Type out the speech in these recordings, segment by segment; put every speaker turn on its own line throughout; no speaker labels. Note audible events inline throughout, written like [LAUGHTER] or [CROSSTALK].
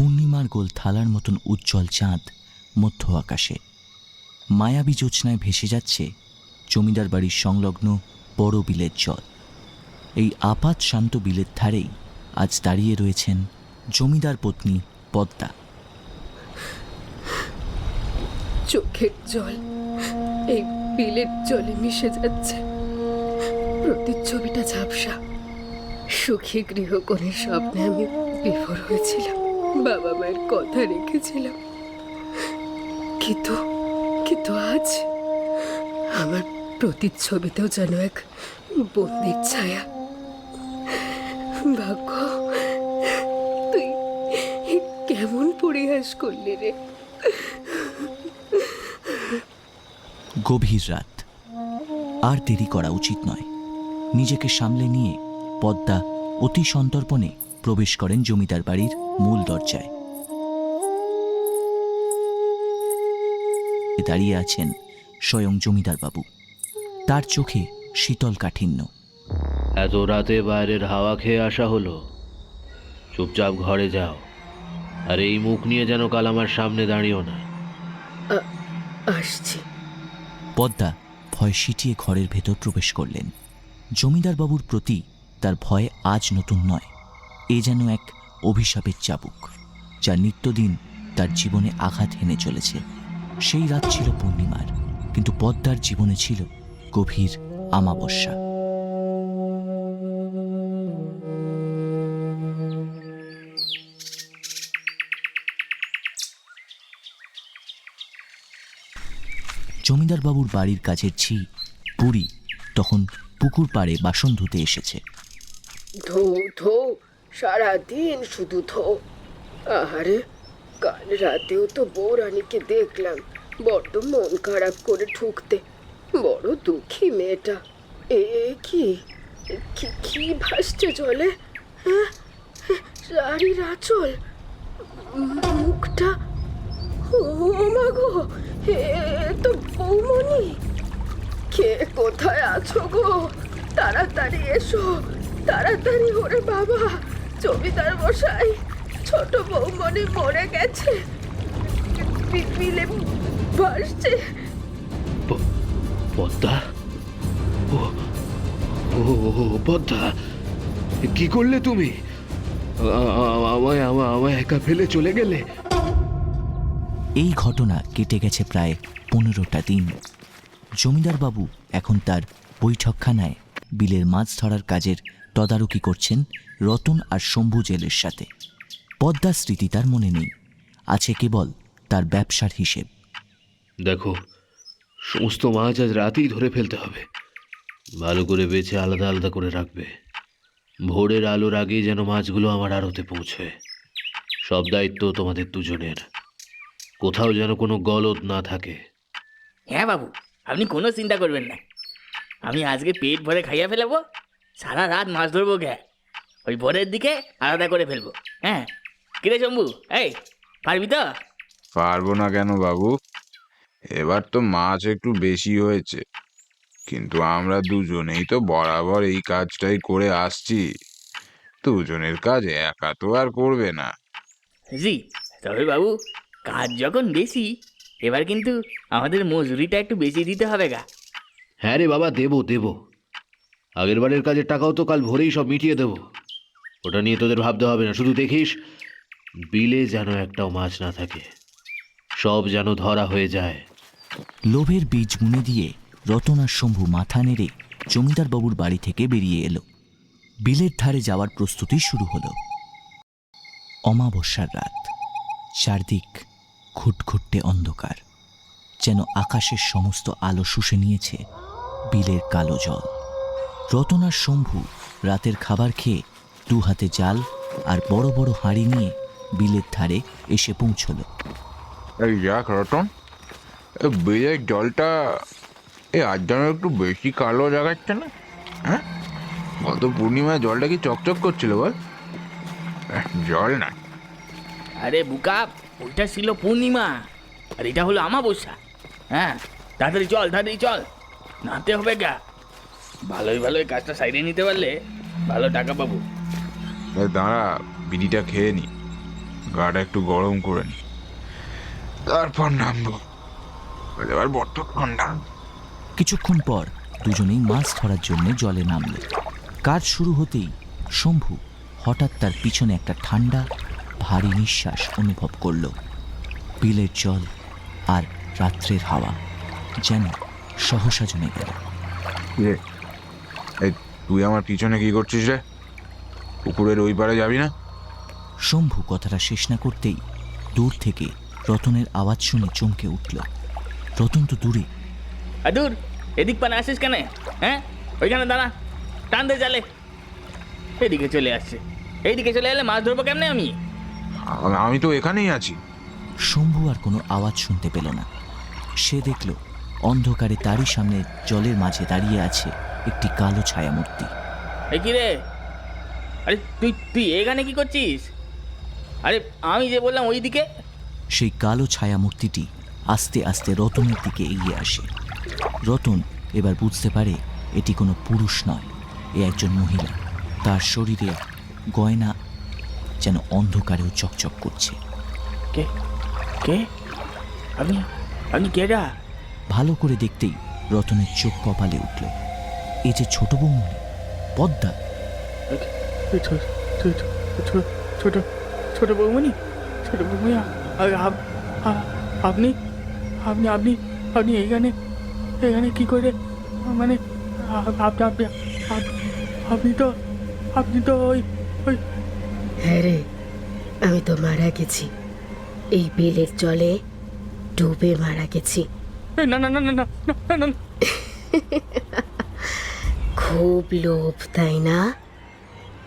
পূর্ণিমার গোল থালার মতন উজ্জ্বল চাঁদ মধ্য আকাশে। মায়াবী জ্যোৎস্নায় ভেসে যাচ্ছে জমিদার বাড়ির সংলগ্ন বড় বিলের জল। এই আপাত শান্ত বিলের ধারেই আজ দাঁড়িয়ে রয়েছেন জমিদার পত্নী পদ্মা।
চোখের জল, এই বিলের জলে মিশে যাচ্ছে। প্রতিচ্ছবিটা ঝাপসা। সুখী গৃহকোণের স্বপ্নে আমি বিফল হয়েছিলাম। বাবা মায়ের কথা রেখেছিলাম। কিন্তু কিন্তু আজ আমার প্রতিচ্ছবিতেও যেন এক বন্দির ছায়া। ভাগ্য, তুই কেমন পরিহাস করলি রে।
গভীর রাত। আর দেরি করা উচিত নয়। নিজেকে সামলে নিয়ে পদ্মা অতি সন্তর্পণে প্রবেশ করেন জমিদার বাড়ির মূল দরজায়। দাঁড়িয়ে আছেন স্বয়ং জমিদার বাবু তার চোখে শীতল কাঠিন্য।
এত রাতে বাইরের হাওয়া খেয়ে আসা হলো। চুপচাপ ঘরে যাও। আর এই মুখ নিয়ে যেন কাল আমার সামনে দাঁড়িও না।
আসছি।
পদ্মা ভয় সিটিয়ে ঘরের ভেতর প্রবেশ করলেন। জমিদার বাবুর প্রতি তার ভয় আজ নতুন নয়। এ যেন এক অভিশাপের চাবুক, যা নিত্যদিন তার জীবনে আঘাত হেনে চলেছে। সেই রাত ছিল পূর্ণিমার, কিন্তু পদ্মার জীবনে ছিল গভীর আমাবস্যা। জমিদার বাবুর বাড়ির কাছের ছি বুড়ি তখন পুকুর পাড়ে বাসন ধুতে এসেছে।
ধো ধো সারাদিন শুধু ধো। আহারে, কাল রাতেও তো বৌরানীকে দেখলাম, বড্ড মন খারাপ করে ঠুকতে। বড় দুঃখী মেয়েটা। এ কি? কি ভাসছে জলে? হ্যাঁ? শাড়ির আঁচল মুখটা? ও মা গো, এ, তো বৌমনি কে কোথায় আছো গো? তাড়াতাড়ি এসো, তাড়াতাড়ি ওরে বাবা। জমিদার মশাই ছোট বউ বৌমনি মরে গেছে। বিলে ভাসছে
পদ্মা? ও ও ও, পদ্মা কি করলে তুমি? আ- আ- আমায় আমায় আমায় একা ফেলে চলে গেলে?
এই ঘটনা কেটে গেছে প্রায় পনেরোটা দিন। জমিদার বাবু এখন তার বৈঠকখানায় বিলের মাছ ধরার কাজের তদারকি করছেন রতন আর শম্ভু জেলের সাথে। পদ্মার স্মৃতি তার মনে নেই আছে কেবল তার ব্যবসার হিসেব।
দেখো সমস্ত মাছ আজ রাতেই ধরে ফেলতে হবে। ভালো করে বেছে আলাদা আলাদা করে রাখবে। ভোরের আলোর আগেই যেন মাছগুলো আমার আড়তে পৌঁছয় সব দায়িত্ব তোমাদের দুজনের। কোথাও যেন কোনো গলদ না থাকে।
হ্যাঁ বাবু আপনি কোনো চিন্তা করবেন না। আমি আজকে পেট ভরে খাইয়া ফেলাবো। সারা রাত মাছ ধরবো গে। ওই ভোরের দিকে আলাদা করে ফেলব। হ্যাঁ। কিরে শম্ভু? এই পারবি তো?
পারব না কেন বাবু? এবার তো মাছ একটু বেশি হয়েছে। কিন্তু আমরা দুজনেই তো বরাবর এই কাজটাই করে আসছি। দুজনের কাজ একা তো আর করবে না।
জি তবে বাবু কাজ যখন বেশি এবার কিন্তু আমাদের মজুরিটা একটু বেশি দিতে হবে গা।
হ্যাঁ রে বাবা দেবো দেবো। আগের বারের কাজের টাকাও তো কাল ভোরেই সব মিটিয়ে দেবো। ওটা নিয়ে তোদের ভাবতে হবে না। শুধু দেখিস, বিলে যেন একটাও মাছ না থাকে। সব যেন ধরা হয়ে যায়।
লোভের বীজ বুনে দিয়ে রতন আর শম্ভু মাথা নেড়ে জমিদার বাবুর বাড়ি থেকে বেরিয়ে এলো। বিলের ধারে যাওয়ার প্রস্তুতি শুরু হলো। অমাবস্যার রাত। চারদিক ঘুটঘুটে অন্ধকার। যেন আকাশের সমস্ত আলো শুষে নিয়েছে বিলের কালো জল। রতন আর শম্ভু রাতের খাবার খেয়ে দু হাতে জাল আর বড় বড় হাঁড়ি নিয়ে বিলের ধারে এসে পৌঁছলো।
এই যাক রতন বিলের জলটা এ আজ যেন একটু বেশি কালো দেখাচ্ছে না? হ্যাঁ? গত পূর্ণিমায় জলটা কি চকচক করছিল বল? জল না।
আরে বুকা ওইটা ছিল পূর্ণিমা আর এটা হলো আমাবস্যা। হ্যাঁ তাড়াতাড়ি চল তাড়াতাড়ি চল। নাতে হবে গা। ভালোই ভালোই কাজটা সাইডে নিতে পারলে ভালো টাকা পাবো।
দাঁড়া বিড়িটা খেয়ে নি। গাটা একটু গরম করে নি। তারপর নামবো। এবার বড্ড ঠান্ডা
কিছুক্ষণ পর দুজনেই মাছ ধরার জন্য জলে নামল। কাজ শুরু হতেই শম্ভু হঠাৎ তার পিছনে একটা ঠান্ডা ভারী নিঃশ্বাস অনুভব করল। বিলের জল আর রাত্রের হাওয়া যেন সহসা জমে গেল।
এই তুই আমার পিছনে কি করছিস রে? পুকুরের ওই পারে যাবি না?
শম্ভু কথাটা শেষ না করতেই দূর থেকে রতনের আওয়াজ শুনে চমকে উঠল। রতন তো দূরে।
আর দূর। এদিক পানে আসিস কেন? হ্যাঁ? ওইখানে দাঁড়া। টান দে জালে। এদিকে চলে আসছে। এইদিকে চলে এলে মাছ ধরবো কেমনে আমি?
আমি তো এখানেই আছি।
শম্ভু আর কোনো আওয়াজ শুনতে পেল না। সে দেখল অন্ধকারে তারই সামনে জলের মাঝে দাঁড়িয়ে আছে একটি কালো ছায়ামূর্তি।
কি রে? আরে তুই তুই এখানে কি করছিস? আরে আমি যে বললাম ওইদিকে।
সেই কালো ছায়ামূর্তিটি আস্তে আস্তে রতনের দিকে এগিয়ে আসে। রতন এবার বুঝতে পারে এটি কোনো পুরুষ নয় এ একজন মহিলা। তার শরীরে গয়না যেন অন্ধকারেও চকচক করছে।
কে? কে? আপনি আপনি কেডা?
ভালো করে দেখতেই রতনের চোখ কপালে উঠল। এই যে ছোট বৌমনি পদ্মা।
ছোট ছোট ছোট ছোট বৌমনি ছোট বৌমনি আপনি আপনি আপনি আপনি এইখানে এখানে কি করে মানে আপনি আপনি আপনি তো আপনি তো ওই ওই
হ্যাঁ রে আমি তো মারা গেছি। এই বিলের জলে ডুবে মারা গেছি।
না না না না না না না। [LAUGHS]
খুব লোভ তাই না?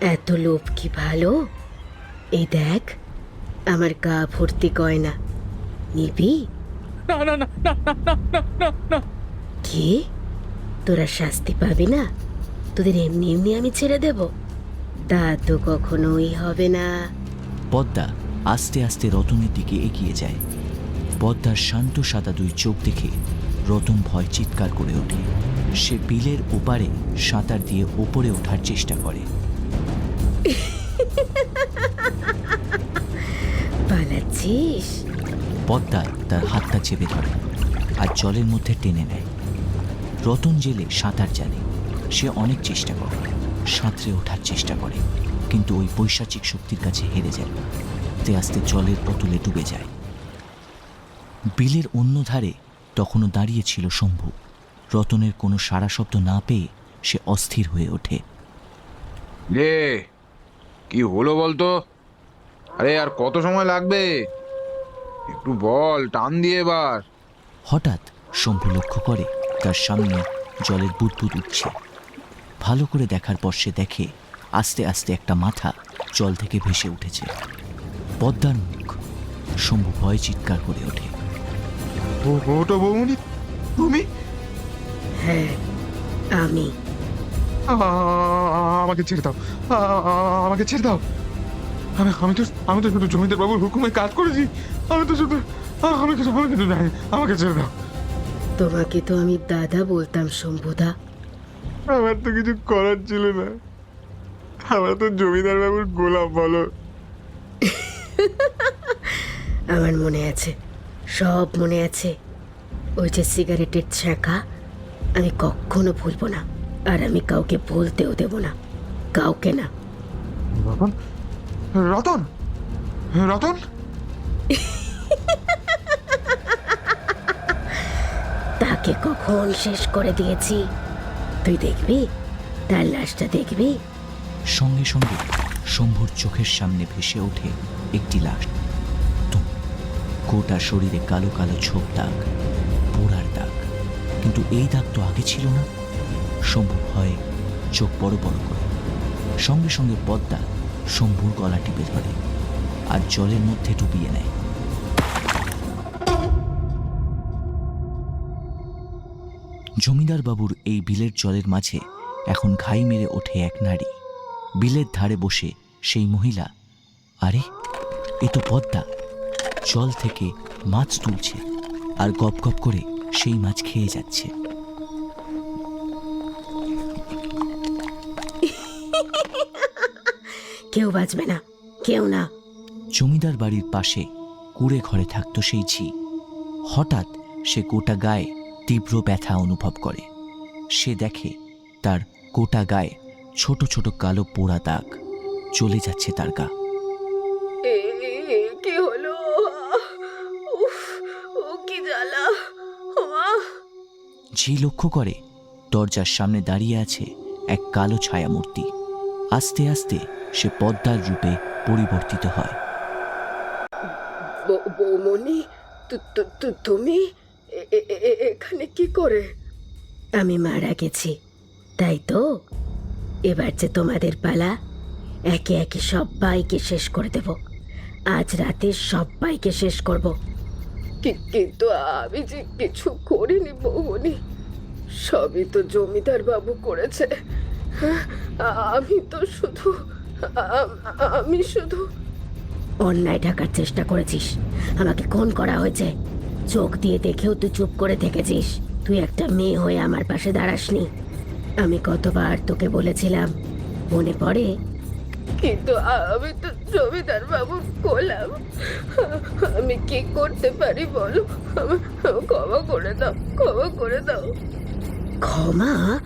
এত লোভ কি ভালো? এই দেখ আমার গা ভর্তি গয়না। নিবি?
না না না না না না না না না।
কি? তোরা শাস্তি পাবি না? তোদের এমনি এমনি আমি ছেড়ে দেব? তা তো কখনোই হবে না।
পদ্মা আস্তে আস্তে রতনের দিকে এগিয়ে যায়। পদ্মার শান্ত সাদা দুই চোখ দেখে রতন ভয় চিৎকার করে ওঠে। সে বিলের ওপারে সাঁতার দিয়ে ওপরে ওঠার চেষ্টা করে।
পালাচ্ছিস?
পদ্মা তার হাতটা চেপে ধরে আর জলের মধ্যে টেনে নেয়। রতন জেলে সাঁতার জানে। সে অনেক চেষ্টা করে সাঁতরে ওঠার চেষ্টা করে কিন্তু ওই পৈশাচিক শক্তির কাছে হেরে যায় আস্তে আস্তে জলের অতুলে ডুবে যায়। বিলের অন্য ধারে তখনও দাঁড়িয়ে ছিল শম্ভু। রতনের কোনো সাড়া শব্দ না পেয়ে সে অস্থির হয়ে ওঠে।
রে কি হলো বলতো? আরে আর কত সময় লাগবে? একটু বল টান দিয়ে এবার।
হঠাৎ শম্ভু লক্ষ্য করে তার সামনে জলের বুদবুদ উঠছে। ভালো করে দেখার পর সে দেখে আস্তে আস্তে একটা মাথা জল থেকে ভেসে উঠেছে। পদ্মার মুখ। শম্ভু ভয় চিৎকার করে ওঠে।
ওটা বৌমনি তুমি?
হ্যাঁ আমি।
আমাকে ছেড়ে দাও। আমাকে ছেড়ে দাও। আমি আমি তো আমি তো শুধু জমিদার বাবুর হুকুমে কাজ করেছি। আমি তো শুধু আমি কিছু আমি কিছু জানি না। আমাকে ছেড়ে দাও।
তোমাকে তো আমি দাদা বলতাম শম্ভুদা।
আমার তো কিছু করার ছিল না। আমার তো জমিদার বাবুর গোলাপ বলো।
আমার মনে আছে সব মনে আছে। ওই যে সিগারেটের ছ্যাঁকা আমি কখনো ভুলবো না। আর আমি কাউকে বলতেও দেব না। কাউকে না।
রতন? রতন? রতন?
তাকে কখন শেষ করে দিয়েছি? তুই দেখবি? তার লাশটা দেখবি?
সঙ্গে সঙ্গে শম্ভুর চোখের সামনে ভেসে ওঠে একটি লাশ। গোটা শরীরে কালো কালো ছোপ দাগ, পোড়ার দাগ। কিন্তু এই দাগ তো আগে ছিল না। শম্ভু ভয়ে চোখ বড় বড় করে। সঙ্গে সঙ্গে পদ্মা শম্ভুর গলা টিপে ধরে আর জলের মধ্যে ডুবিয়ে নেয়। জমিদার বাবুর এই বিলের জলের মাঝে এখন ঘাই মেরে ওঠে এক নারী। বিলের ধারে বসে সেই মহিলা। আরে, এ তো পদ্মা। জল থেকে মাছ তুলছে আর গপ গপ করে সেই মাছ খেয়ে যাচ্ছে।
কেউ বাঁচবে না কেউ না।
জমিদার বাড়ির পাশে কুড়ে ঘরে থাকতো সেই ঝি। হঠাৎ সে গোটা গায়ে তীব্র ব্যথা অনুভব করে। সে দেখে তার গোটা গায়ে ছোট ছোট কালো পোড়া দাগ। চলে যাচ্ছে তার গা। ঝি লক্ষ্য করে দরজার সামনে দাঁড়িয়ে আছে এক কালো ছায়ামূর্তি। আস্তে আস্তে সে পদ্মার রূপে পরিবর্তিত হয়।
বৌ- বৌমণি তু- তু- তু- তুমি এখানে কি করে? আমি মারা গেছি তাই তো? এবার যে তোমাদের পালা একে একে সবাইকে শেষ করে দেব। আজ রাতে সবাইকে শেষ করব। কিন্তু আমি যে কিছু করিনি বৌমণি সবই তো জমিদার বাবু করেছে। আমি তো শুধু আমি শুধু অন্যায় ঢাকার চেষ্টা করেছিস। আমাকে খুন করা হয়েছে। চোখ দিয়ে দেখেও তুই চুপ করে থেকেছিস। তুই একটা মেয়ে হয়ে আমার পাশে দাঁড়াসনি। আমি কতবার তোকে বলেছিলাম মনে পড়ে? কিন্তু আমি তো জমিদার বাবু গোলাম আমি কি করতে পারি বলো? ক্ষমা করে দাও ক্ষমা করে দাও। ক্ষমা?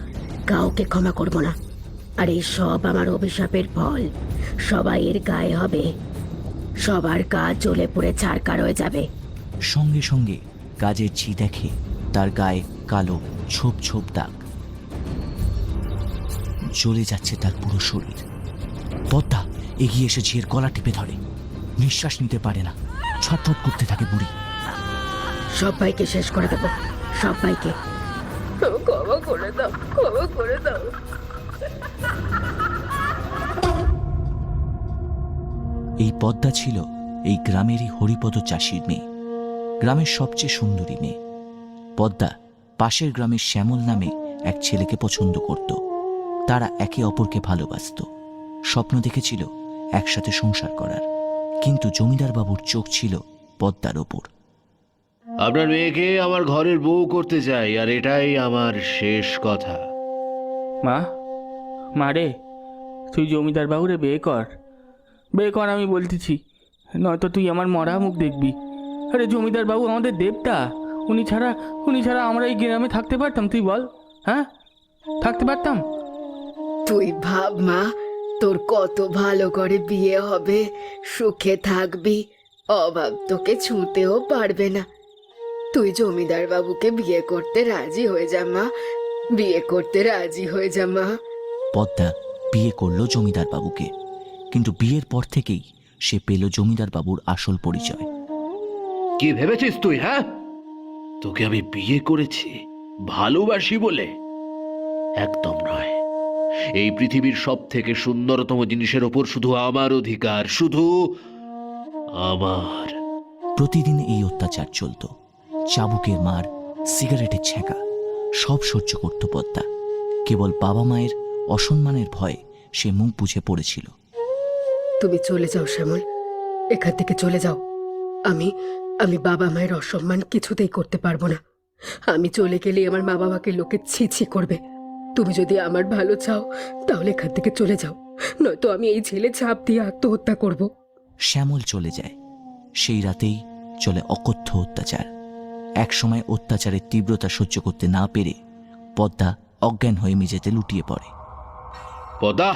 কাউকে ক্ষমা করব না। আর এই সব আমার অভিশাপের ফল। সবাই এর গায়ে হবে। সবার কাজ জ্বলে পড়ে ছারকার হয়ে যাবে।
সঙ্গে সঙ্গে কাজের ঝি দেখে তার গায়ে কালো ছোপ ছোপ দাগ। জ্বলে যাচ্ছে তার পুরো শরীর। পদ্মা এগিয়ে এসে ঝিয়ের গলা টিপে ধরে। নিঃশ্বাস নিতে পারে না। ছটফট করতে থাকে বুড়ি।
সবাইকে শেষ করে দেবো। সবাইকে। করে দাও করে দাও
এই পদ্মা ছিল এই গ্রামেরই হরিপদ চাষির মেয়ে গ্রামের সবচেয়ে সুন্দরী মেয়ে পদ্মা পাশের গ্রামের শ্যামল নামে এক ছেলেকে পছন্দ করত তারা একে অপরকে ভালোবাসত স্বপ্ন দেখেছিল একসাথে সংসার করার কিন্তু জমিদার বাবুর চোখ ছিল পদ্মার ওপর
আপনার মেয়েকে আমার ঘরের বউ করতে চাই আর এটাই আমার শেষ কথা।
মা? মা রে তুই জমিদার বাবুরে বিয়ে কর। বিয়ে কর আমি বলতেছি নয়তো তুই আমার মরা মুখ দেখবি। আরে জমিদার বাবু আমাদের দেবতা উনি ছাড়া উনি ছাড়া আমরা এই গ্রামে থাকতে পারতাম তুই বল হ্যাঁ? থাকতে পারতাম?
তুই ভাব মা তোর কত ভালো করে বিয়ে হবে সুখে থাকবি অভাব তোকে ছুঁতেও পারবে না। তুই জমিদার বাবুকে বিয়ে করতে রাজি হয়ে যা মা। বিয়ে করতে রাজি হয়ে যা মা।
পদ্মা বিয়ে করল জমিদার বাবুকে কিন্তু বিয়ের পর থেকেই সে পেল জমিদার বাবুর আসল পরিচয়।
কি ভেবেছিস তুই হ্যাঁ? তোকে আমি বিয়ে করেছি ভালোবাসি বলে। একদম নয়। এই পৃথিবীর সব থেকে সুন্দরতম জিনিসের ওপর শুধু আমার অধিকার শুধু আমার।
প্রতিদিন এই অত্যাচার চলত। চাবুকের মার সিগারেটের ছ্যাঁকা সব সহ্য করত পদ্মা। কেবল বাবা মায়ের অসম্মানের ভয়ে সে মুখ বুঝে পড়েছিল।
তুমি চলে যাও শ্যামল। এখান থেকে চলে যাও। আমি আমি বাবা মায়ের অসম্মান কিছুতেই করতে পারব না। আমি চলে গেলে আমার মা বাবাকে লোকে ছি ছি করবে। তুমি যদি আমার ভালো চাও তাহলে এখান থেকে চলে যাও। নয়তো আমি এই ছেলে চাপ দিয়ে আত্মহত্যা করব।
শ্যামল চলে যায়। সেই রাতেই চলে অকথ্য অত্যাচার। একসময় অত্যাচারের তীব্রতা সহ্য করতে না পেরে পদ্মা অজ্ঞান হয়ে মেঝেতে লুটিয়ে পড়ে।
পদ্মা!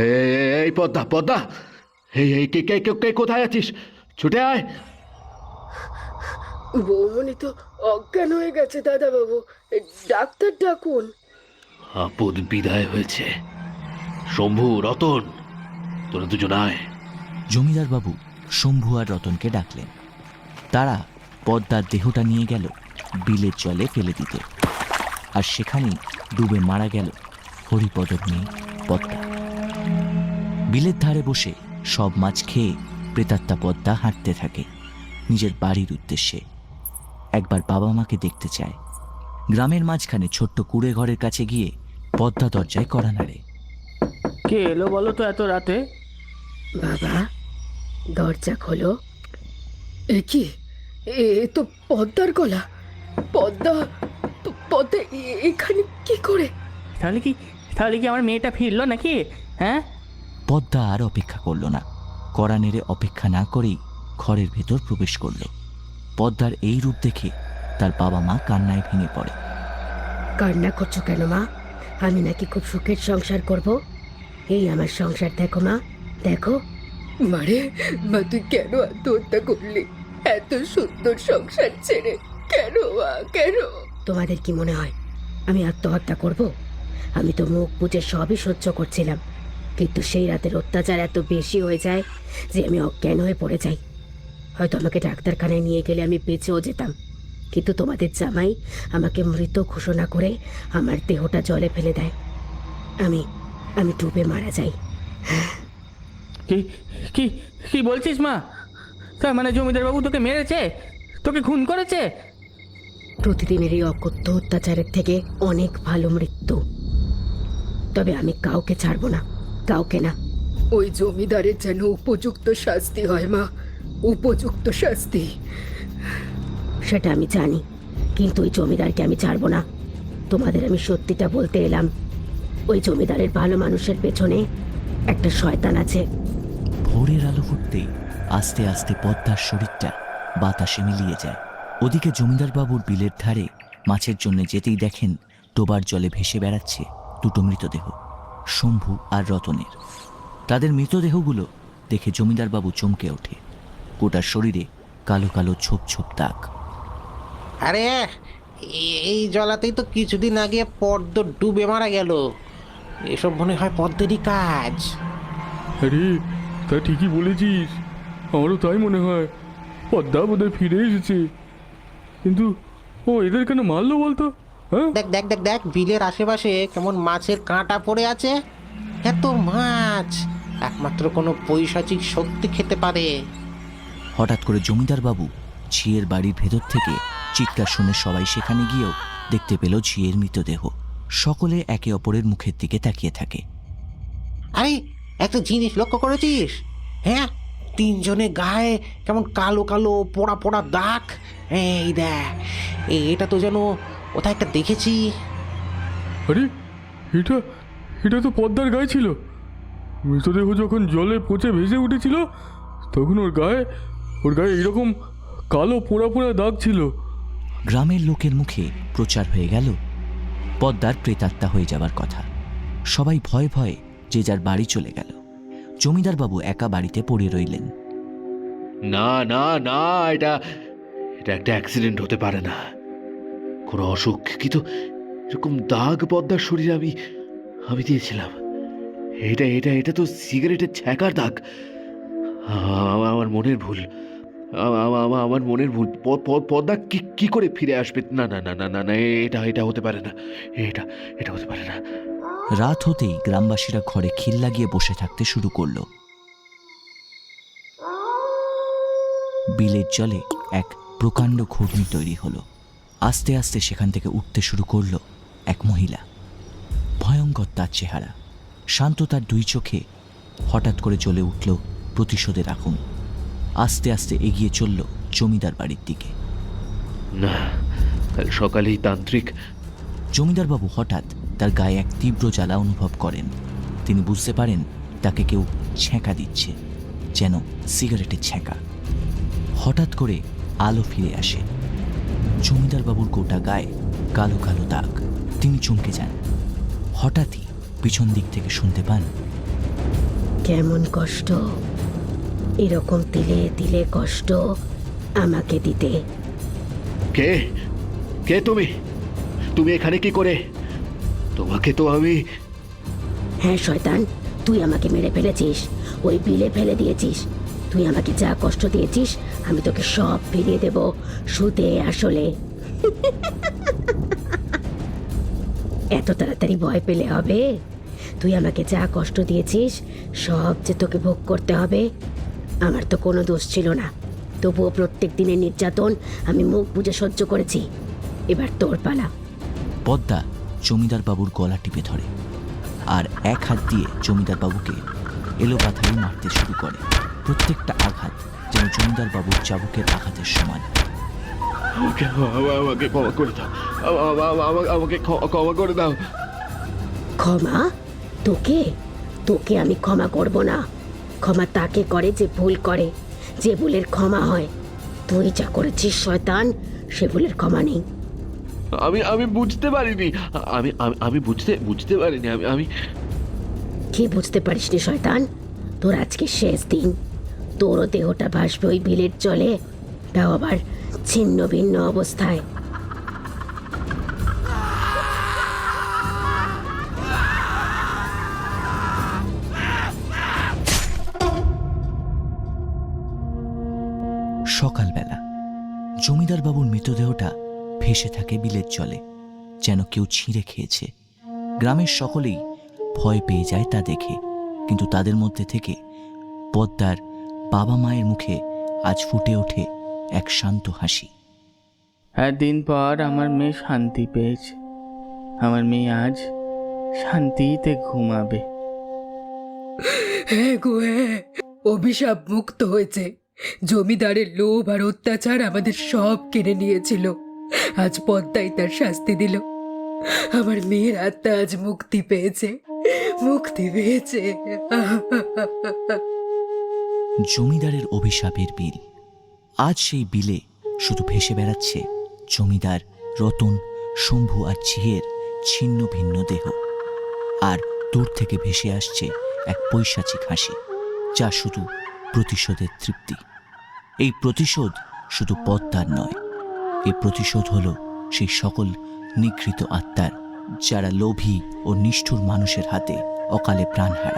এই, পদ্মা পদ্মা! এই এই কে কে কে- কে কোথায় আছিস? ছুটে আয়!
বৌমনি তো অজ্ঞান হয়ে গেছে দাদা বাবু ডাক্তার ডাকুন।
আপদ বিদায় হয়েছে। শম্ভু রতন তোরা দুজন আয়।
জমিদার বাবু শম্ভু আর রতনকে ডাকলেন। তারা পদ্মার দেহটা নিয়ে গেল বিলের জলে ফেলে দিতে। আর সেখানেই ডুবে মারা গেল হরিপদর মেয়ে পদ্মা। বিলের ধারে বসে সব মাছ খেয়ে প্রেতাত্মা পদ্মা হাঁটতে থাকে। নিজের বাড়ির উদ্দেশ্যে একবার বাবা মাকে দেখতে চায়। গ্রামের মাঝখানে ছোট্ট কুড়ে ঘরের কাছে গিয়ে পদ্মা দরজায় কড়া নাড়ে।
কে এলো বলো তো এত রাতে?
বাবা দরজা খোলো। এ কি? এ তো পদ্মার গলা। পদ্মা পদ্মা এখানে কি করে?
তাহলে কি তাহলে কি আমার মেয়েটা ফিরলো নাকি? হ্যাঁ?
পদ্মা আর অপেক্ষা করল না। কড়া নেড়ে অপেক্ষা না করেই ঘরের ভেতর প্রবেশ করল। পদ্মার এই রূপ দেখে তার বাবা মা কান্নায় ভেঙে পড়ে।
কান্না করছ কেন মা? আমি নাকি খুব সুখের সংসার করব। এই আমার সংসার দেখো মা দেখো।
মারে মা তুই কেন আত্মহত্যা করলি? এত সুন্দর সংসার ছেড়ে কেন মা কেন?
তোমাদের কি মনে হয় আমি আত্মহত্যা করব? আমি তো মুখ বুঝে সবই সহ্য করছিলাম। কিন্তু সেই রাতের অত্যাচার এত বেশি হয়ে যায় যে আমি অজ্ঞান হয়ে পড়ে যাই। হয়তো আমাকে ডাক্তারখানায় নিয়ে গেলে আমি বেঁচেও যেতাম। কিন্তু তোমাদের জামাই আমাকে মৃত ঘোষণা করে আমার দেহটা জলে ফেলে দেয়। আমি আমি ডুবে মারা যাই।
কি কি কি বলছিস মা? তার মানে জমিদার বাবু তোকে মেরেছে? তোকে খুন করেছে?
প্রতিদিনের এই অকথ্য অত্যাচারের থেকে অনেক ভালো মৃত্যু। তবে আমি কাউকে ছাড়বো না কাউকে না।
ওই জমিদারের যেন উপযুক্ত শাস্তি হয় মা। উপযুক্ত শাস্তি।
সেটা আমি জানি কিন্তু ওই জমিদারকে আমি ছাড়বো না। তোমাদের আমি সত্যিটা বলতে এলাম। ওই জমিদারের ভালো মানুষের পেছনে একটা শয়তান আছে।
ভোরের আলো ফুটতেই আস্তে আস্তে পদ্মার শরীরটা বাতাসে মিলিয়ে যায়। ওদিকে জমিদারবাবুর বিলের ধারে মাছের জন্য যেতেই দেখেন ডোবার জলে ভেসে বেড়াচ্ছে দুটো মৃতদেহ শম্ভু আর রতনের। তাদের মৃতদেহগুলো দেখে জমিদারবাবু চমকে ওঠে। গোটার শরীরে কালো কালো ছোপ ছোপ দাগ।
আরে এই জলাতেই তো কিছুদিন আগে পদ্ম ডুবে মারা গেল। এসব মনে হয় পদ্মেরই কাজ।
আরে তা ঠিকই বলেছিস। আমারও তাই মনে হয়। পদ্মা বোধহয় ফিরে এসেছে। কিন্তু ও এদের কেন মারলো বলতো? হ্যাঁ?
দেখ দেখ দেখ দেখ বিলের আশেপাশে কেমন মাছের কাঁটা পড়ে আছে। এত মাছ! একমাত্র কোনো পৈশাচিক শক্তি খেতে পারে।
হঠাৎ করে জমিদার বাবু ঝিয়ের বাড়ির ভেতর থেকে চিৎকার শুনে সবাই সেখানে গিয়েও দেখতে পেল ঝিয়ের মৃতদেহ। সকলে একে অপরের মুখের দিকে তাকিয়ে থাকে।
আরে একটা জিনিস লক্ষ্য করেছিস? হ্যাঁ তিনজনে গায়ে কেমন কালো কালো পোড়া পোড়া দাগ। এই দেখ এ- এটা তো যেন কোথায় একটা দেখেছি।
আরে এটা এটা তো পদ্মার গায়ে ছিল। মৃতদেহ যখন জলে পচে ভেসে উঠেছিল তখন ওর গায়ে ওর গায়ে এরকম কালো পোড়া পোড়া দাগ ছিল।
গ্রামের লোকের মুখে প্রচার হয়ে গেল। পদ্মার প্রেতাত্মা হয়ে যাবার কথা। সবাই ভয়ে ভয়ে যে যার বাড়ি চলে গেল। জমিদার বাবু একা বাড়িতে পড়ে রইলেন।
না না না, এটা এটা একটা অ্যাক্সিডেন্ট হতে পারে না। কোনো অসুখ কিন্তু এরকম দাগ পদ্মার শরীরে আমি আমি দিয়েছিলাম। এটা এটা এটা তো সিগারেটের ছ্যাঁকার দাগ। আমার মনের ভুল। আমার মনের ভুল। পদ্মা কি কি করে ফিরে আসবে? না না না না না না, এটা এটা হতে পারে না। এটা এটা হতে পারে না।
রাত হতেই গ্রামবাসীরা ঘরে খিল লাগিয়ে বসে থাকতে শুরু করল। বিলের জলে এক প্রকাণ্ড ঘূর্ণি তৈরি হলো। আস্তে আস্তে সেখান থেকে উঠতে শুরু করল এক মহিলা। ভয়ঙ্কর তার চেহারা। শান্ত তার দুই চোখে হঠাৎ করে জ্বলে উঠল প্রতিশোধের আগুন। আস্তে আস্তে এগিয়ে চলল জমিদার বাড়ির দিকে।
না কাল সকালেই তান্ত্রিক
জমিদারবাবু হঠাৎ তার গায়ে এক তীব্র জ্বালা অনুভব করেন। তিনি বুঝতে পারেন তাকে কেউ ছ্যাঁকা দিচ্ছে যেন সিগারেটের ছ্যাঁকা। হঠাৎ করে আলো ফিরে আসে। জমিদারবাবুর গোটা গায়ে কালো কালো দাগ। তিনি চমকে যান। হঠাৎই পিছন দিক থেকে শুনতে পান
কেমন কষ্ট? এরকম তিলে তিলে কষ্ট আমাকে দিতে।
কে? কে তুমি? তুমি এখানে কি করে? তোমাকে তো আমি
হ্যাঁ শয়তান তুই আমাকে মেরে ফেলেছিস ওই বিলে ফেলে দিয়েছিস। তুই আমাকে যা কষ্ট দিয়েছিস আমি তোকে সব ফিরিয়ে দেব সুদে আসলে। এত তাড়াতাড়ি ভয় পেলে হবে? তুই আমাকে যা কষ্ট দিয়েছিস সব যে তোকে ভোগ করতে হবে আমার তো কোনো দোষ ছিল না। তবুও প্রত্যেক দিনের নির্যাতন আমি মুখ বুঝে সহ্য করেছি। এবার তোর পালা।
পদ্মা জমিদার বাবুর গলা টিপে ধরে আর এক হাত দিয়ে জমিদার বাবুকে এলোপাথারি মারতে শুরু করে। প্রত্যেকটা আঘাত যেন জমিদার বাবুর চাবুকের আঘাতের সমান।
আমাকে আমাকে ক্ষমা করে দাও। আমাকে ক্ষমা ক্ষমা করে দাও।
ক্ষমা? তোকে? তোকে আমি ক্ষমা করব না। ক্ষমা তাকে করে যে ভুল করে যে ভুলের ক্ষমা হয়। তুই যা করেছিস শয়তান সে ভুলের ক্ষমা নেই।
আমি আমি বুঝতে পারিনি। আমি আমি আমি বুঝতে বুঝতে পারিনি। আমি আমি
কি বুঝতে পারিসনি শয়তান? তোর আজকে শেষ দিন। তোরও দেহটা ভাসবে ওই বিলের জলে। তাও আবার ছিন্ন ভিন্ন অবস্থায়।
সকালবেলা জমিদার বাবুর মৃতদেহটা ভেসে থাকে বিলের জলে যেন কেউ ছিঁড়ে খেয়েছে। গ্রামের সকলেই ভয় পেয়ে যায় তা দেখে কিন্তু তাদের মধ্যে থেকে পদ্মার বাবা মায়ের মুখে আজ ফুটে ওঠে এক শান্ত হাসি।
দিন পর আমার মেয়ে শান্তি পেয়েছে। আমার মেয়ে আজ শান্তিতে ঘুমাবে।
হ্যাঁ গো হ্যাঁ। অভিশাপ মুক্ত হয়েছে। জমিদারের লোভ আর অত্যাচার আমাদের সব কেড়ে নিয়েছিল। আজ পদ্মাই তার শাস্তি দিল। আমার মেয়ের আত্মা আজ মুক্তি পেয়েছে। মুক্তি পেয়েছে।
জমিদারের অভিশাপের বিল। আজ সেই বিলে শুধু ভেসে বেড়াচ্ছে জমিদার, রতন, শম্ভু আর ঝিয়ের ছিন্ন ভিন্ন দেহ। আর দূর থেকে ভেসে আসছে এক পৈশাচিক হাসি, যা শুধু প্রতিশোধের তৃপ্তি। এই প্রতিশোধ শুধু পদ্মার নয়। এই প্রতিশোধ হল সেই সকল নিগৃহীত আত্মার, যারা লোভী ও নিষ্ঠুর মানুষের হাতে অকালে প্রাণ হারায়।